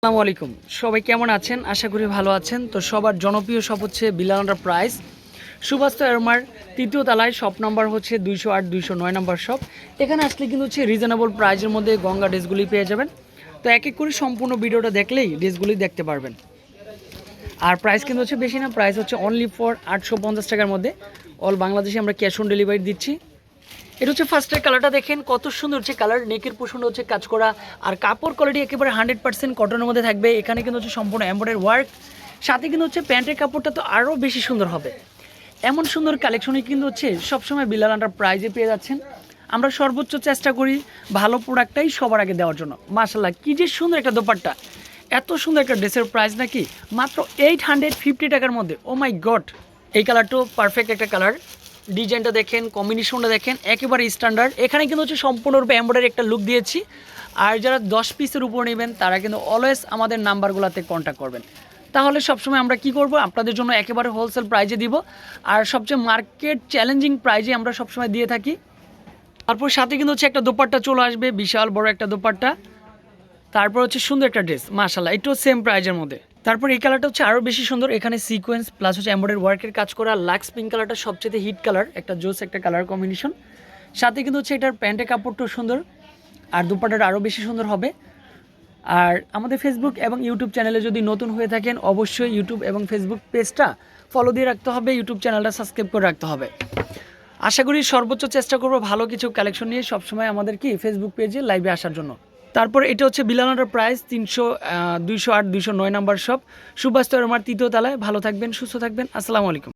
আসসালামু আলাইকুম। সবাই কেমন আছেন? আশা করি ভালো আছেন। তো সবার জনপ্রিয় শপ হচ্ছে বিলান্ডার প্রাইস। সুভাস্ত এরমার তৃতীয় তলায় শপ নাম্বার হচ্ছে দুইশো আট, দুইশো নয় নাম্বার শপ। এখানে আসলে কিন্তু হচ্ছে রিজনেবল প্রাইজের মধ্যে গঙ্গা ড্রেসগুলি পেয়ে যাবেন। তো এক এক করে সম্পূর্ণ ভিডিওটা দেখলেই ড্রেসগুলি দেখতে পারবেন। আর প্রাইস কিন্তু হচ্ছে বেশি না প্রাইস হচ্ছে অনলি ফর আটশো পঞ্চাশ টাকার মধ্যে। অল বাংলাদেশে আমরা ক্যাশ অন ডেলিভারি দিচ্ছি। এটা হচ্ছে ফার্স্টের কালারটা দেখেন, কত সুন্দর হচ্ছে কালার নেকের পোষণ হচ্ছে কাজ করা। আর কাপড় কোয়ালিটি একেবারে হান্ড্রেড পার্সেন্ট কটনের মধ্যে থাকবে। এখানে কিন্তু হচ্ছে সম্পূর্ণ এম্বয়ডারি ওয়ার্ক সাথে কিন্তু হচ্ছে প্যান্টের কাপড়টা তো আরও বেশি সুন্দর হবে। এমন সুন্দর কালেকশনই কিন্তু হচ্ছে সবসময় বিলাল আন্ডার প্রাইজে পেয়ে যাচ্ছেন। আমরা সর্বোচ্চ চেষ্টা করি ভালো প্রোডাক্টটাই সবার আগে দেওয়ার জন্য। মাশাল্লাহ কী যে সুন্দর একটা দোপাট্টা। এত সুন্দর একটা ড্রেসের প্রাইস নাকি? মাত্র এইট হান্ড্রেড ফিফটি টাকার মধ্যে। ও মাই গড এই কালারটাও পারফেক্ট একটা কালার ডিজাইনটা দেখেন কম্বিনেশনটা দেখেন, একেবারে স্ট্যান্ডার্ড এখানে কিন্তু হচ্ছে সম্পূর্ণরূপে এম্বয়ডারি একটা লুক দিয়েছি। আর যারা দশ পিসের উপর নেবেন, তারা কিন্তু অলওয়েজ আমাদের নাম্বারগুলোতে কন্ট্যাক্ট করবেন। তাহলে সবসময় আমরা কি করব? আপনাদের জন্য একেবারে হোলসেল প্রাইজে দিব। আর সবচেয়ে মার্কেট চ্যালেঞ্জিং প্রাইজে আমরা সবসময় দিয়ে থাকি। তারপর সাথে কিন্তু হচ্ছে একটা দোপাট্টা চলে আসবে, বিশাল বড় একটা দোপাট্টা। তারপর হচ্ছে সুন্দর একটা ড্রেস মাশাল্লাহ এটাও সেম প্রাইজের মধ্যে। তারপর এই কালারটা হচ্ছে আরও বেশি সুন্দর। এখানে সিকোয়েন্স প্লাস হচ্ছে এম্বয়ডারি ওয়ার্কের কাজ করা। লাক্স পিঙ্ক কালারটা সবচেয়ে হিট কালার একটা জোস একটা কালার কম্বিনেশন সাথে কিন্তু হচ্ছে এটার প্যান্টের কাপড়টাও সুন্দর, আর দুপাটাটা আরও বেশি সুন্দর হবে। আর আমাদের ফেসবুক এবং ইউটিউব চ্যানেলে যদি নতুন হয়ে থাকেন, অবশ্যই ইউটিউব এবং ফেসবুক পেজটা ফলো দিয়ে রাখতে হবে। ইউটিউব চ্যানেলটা সাবস্ক্রাইব করে রাখতে হবে। আশা করি সর্বোচ্চ চেষ্টা করব ভালো কিছু কালেকশন নিয়ে সবসময় আমাদের কি ফেসবুক পেজে লাইভে আসার জন্য। তারপর এটা হচ্ছে বিলানোটার প্রাইস তিনশো দুইশো আট, দুইশো নয় নাম্বার শপ সুভাষ আমার তৃতীয় তালায়। ভালো থাকবেন, সুস্থ থাকবেন। আসসালামু আলাইকুম।